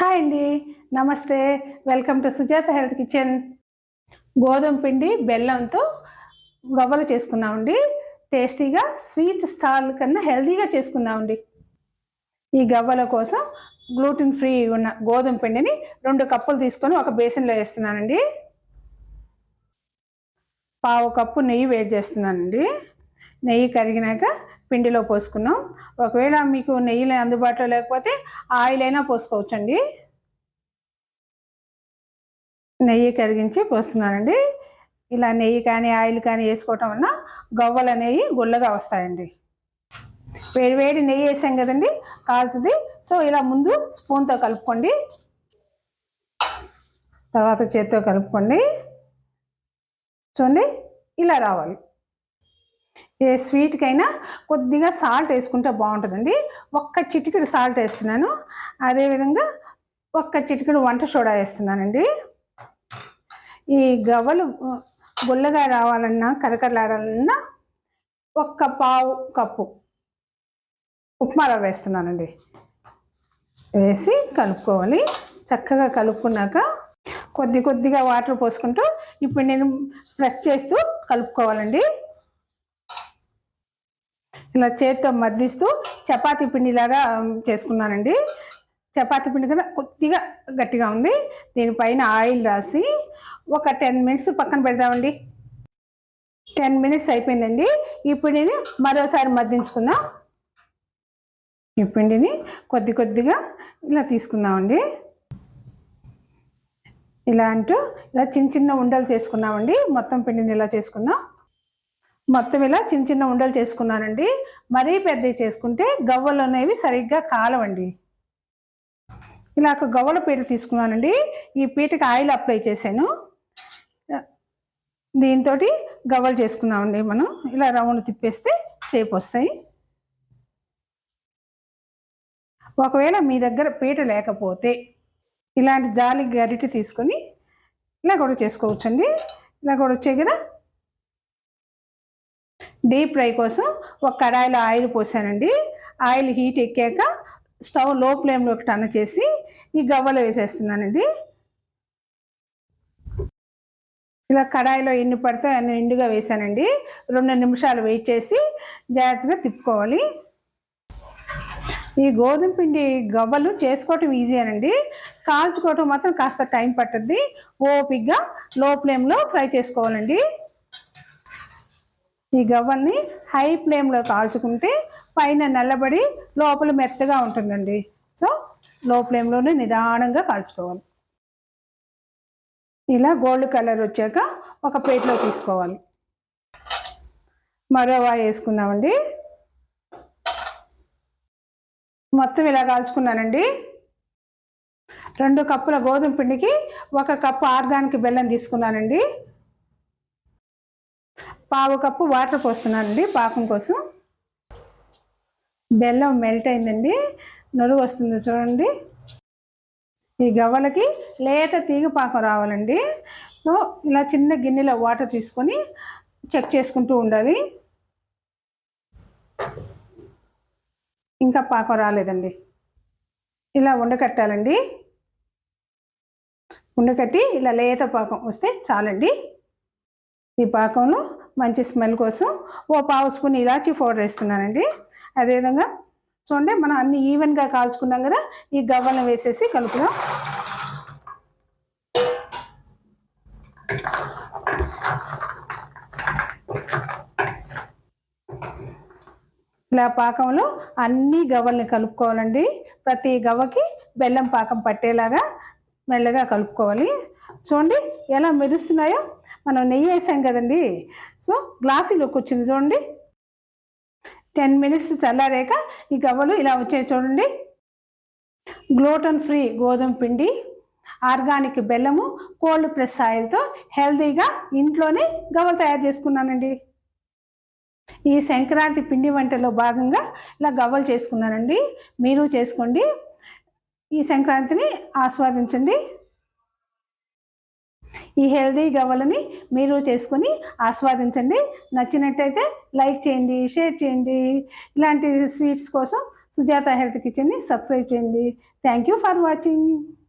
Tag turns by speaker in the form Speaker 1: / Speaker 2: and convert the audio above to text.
Speaker 1: Hi అండి. నమస్తే. Welcome to Sujatha health kitchen. గోధుమ పిండి బెల్లంతో గవ్వలు చేసుకున్నామండి. టేస్టీగా స్వీట్ స్టాల్ కన్నా హెల్తీగా చేసుకున్నామండి. ఈ గవ్వల కోసం గ్లూటిన్ ఫ్రీ ఉన్న గోధుమ పిండిని రెండు కప్పులు తీసుకొని ఒక బేసిన్లో వేస్తున్నానండి. పావు కప్పు నెయ్యి వేడి చేస్తున్నానండి. నెయ్యి కరిగినాక పిండిలో పోసుకున్నాం. ఒకవేళ మీకు నెయ్యి అందుబాటులో లేకపోతే ఆయిల్ అయినా పోసుకోవచ్చండి. నెయ్యి కరిగించి పోస్తున్నానండి. ఇలా నెయ్యి కానీ ఆయిల్ కానీ వేసుకోవటం వల్ల గవ్వలు అనేవి గుల్లగా వస్తాయండి. వేడి వేడి నెయ్యి వేసాం కదండి కాలుతుంది సో ఇలా ముందు స్పూన్తో కలుపుకోండి. తర్వాత చేతితో కలుపుకోండి. చూడండి ఇలా రావాలి. ఏ స్వీట్కైనా కొద్దిగా సాల్ట్ వేసుకుంటే బాగుంటుందండి. ఒక్క చిటికెడు సాల్ట్ వేస్తున్నాను. అదేవిధంగా ఒక్క చిటికెడు వంట సోడా వేస్తున్నానండి. ఈ గవ్వలు గుల్లగా రావాలన్నా కరకరలాడాలన్నా ఒక్క పావు కప్పు ఉప్మా రవ్వ వేస్తున్నానండి. వేసి కలుపుకోవాలి. చక్కగా కలుపుకున్నాక కొద్ది కొద్దిగా వాటర్ పోసుకుంటూ ఇప్పుడు నేను ప్రెస్ చేస్తూ కలుపుకోవాలండి. ఇలా చేతితో మద్దిస్తూ చపాతీ పిండిలాగా చేసుకున్నానండి. చపాతీ పిండి కదా కొద్దిగా గట్టిగా ఉంది. దీనిపైన ఆయిల్ రాసి ఒక టెన్ మినిట్స్ పక్కన పెడదామండి. టెన్ మినిట్స్ అయిపోయిందండి. ఈ పిండిని మరోసారి మద్దించుకుందాం ఈ పిండిని కొద్ది కొద్దిగా ఇలా తీసుకుందామండి. ఇలా అంటూ ఇలా చిన్న చిన్న ఉండలు చేసుకున్నామండి. మొత్తం పిండిని ఇలా చేసుకుందాం. మొత్తం ఇలా చిన్న చిన్న ఉండలు చేసుకున్నానండి. మరీ పెద్దవి చేసుకుంటే గవ్వలు అనేవి సరిగ్గా కాలవండి. ఇలా ఒక గవ్వల పీట తీసుకున్నానండి. ఈ పీటకి ఆయిల్ అప్లై చేశాను. దీంతో గవ్వలు చేసుకున్నామండి మనం. ఇలా రౌండ్ తిప్పేస్తే షేప్ వస్తాయి. ఒకవేళ మీ దగ్గర పీట లేకపోతే ఇలాంటి జాలి గరిటి తీసుకొని ఇలా కూడా చేసుకోవచ్చండి. ఇలా కూడా వచ్చాయి కదా? డీప్ ఫ్రై కోసం ఒక కడాయిలో ఆయిల్ పోసానండి. ఆయిల్ హీట్ ఎక్కాక స్టవ్లో ఫ్లేమ్లోకి టర్న్ చేసి ఈ గవ్వలో వేసేస్తున్నానండి. ఇలా కడాయిలో ఎన్ని పడితే అన్ని నిండుగా వేసానండి. రెండు నిమిషాలు వెయిట్ చేసి జాగ్రత్తగా తిప్పుకోవాలి. ఈ గోధుమ పిండి గవ్వలు చేసుకోవటం ఈజీ అనండి. కాల్చుకోవటం మాత్రం కాస్త టైం పట్టుద్ది. ఓపిక్గా లో ఫ్లేమ్లో ఫ్రై చేసుకోవాలండి. ఈ గవ్వల్ని హై ఫ్లేమ్లో కాల్చుకుంటే పైన నల్లబడి లోపల మెత్తగా ఉంటుందండి. సో లో ఫ్లేమ్లోనే నిదానంగా కాల్చుకోవాలి. ఇలా గోల్డ్ కలర్ వచ్చాక ఒక ప్లేట్లో తీసుకోవాలి. మరో వాయి వేసుకుందామండి. మొత్తం ఇలా కాల్చుకున్నానండి. రెండు కప్పుల గోధుమ పిండికి ఒక కప్పు ఆర్గానిక్ బెల్లం తీసుకున్నానండి. పావు కప్పు వాటర్ పోస్తున్నానండి. పాకం కోసం బెల్లం మెల్ట్ అయిందండి. నొరుగు వస్తుంది చూడండి. ఈ గవ్వలకి లేత తీగ పాకం రావాలండి. సో ఇలా చిన్న గిన్నెలో వాటర్ తీసుకొని చెక్ చేసుకుంటూ ఉండాలి. ఇంకా పాకం రాలేదండి. ఇలా ఉండకట్టాలండి. ఉండకట్టి ఇలా లేత పాకం వస్తే చాలండి. ఈ పాకంలో మంచి స్మెల్ కోసం ఓ పావు స్పూన్ ఇలాచీ పౌడర్ వేస్తున్నానండి. అదేవిధంగా చూడండి మనం అన్ని ఈవెన్గా కాల్చుకున్నాం కదా ఈ గవ్వలను వేసేసి కలుపుదాం. ఇలా పాకంలో అన్ని గవ్వల్ని కలుపుకోవాలండి. ప్రతి గవ్వకి బెల్లం పాకం పట్టేలాగా మెల్లగా కలుపుకోవాలి. చూడండి ఎలా మెరుస్తున్నాయో మనం నెయ్యి వేసాం కదండి. సో గ్లాసులోకి వచ్చింది చూడండి. టెన్ మినిట్స్ చల్లారాక ఈ గవ్వలు ఇలా వచ్చాయి చూడండి. గ్లూటన్ ఫ్రీ గోధుమ పిండి ఆర్గానిక్ బెల్లము కోల్డ్ ప్రెస్ ఆయిల్తో హెల్తీగా ఇంట్లోనే గవ్వలు తయారు చేసుకున్నానండి. ఈ సంక్రాంతి పిండి వంటలో భాగంగా ఇలా గవ్వలు చేసుకున్నానండి. మీరు చేసుకోండి. ఈ సంక్రాంతిని ఆస్వాదించండి. ఈ హెల్దీ గవ్వలని మీరు చేసుకొని ఆస్వాదించండి. నచ్చినట్టయితే లైక్ చేయండి షేర్ చేయండి. ఇలాంటి స్వీట్స్ కోసం సుజాత హెల్త్ కిచెన్ని సబ్స్క్రైబ్ చేయండి. Thank you for watching.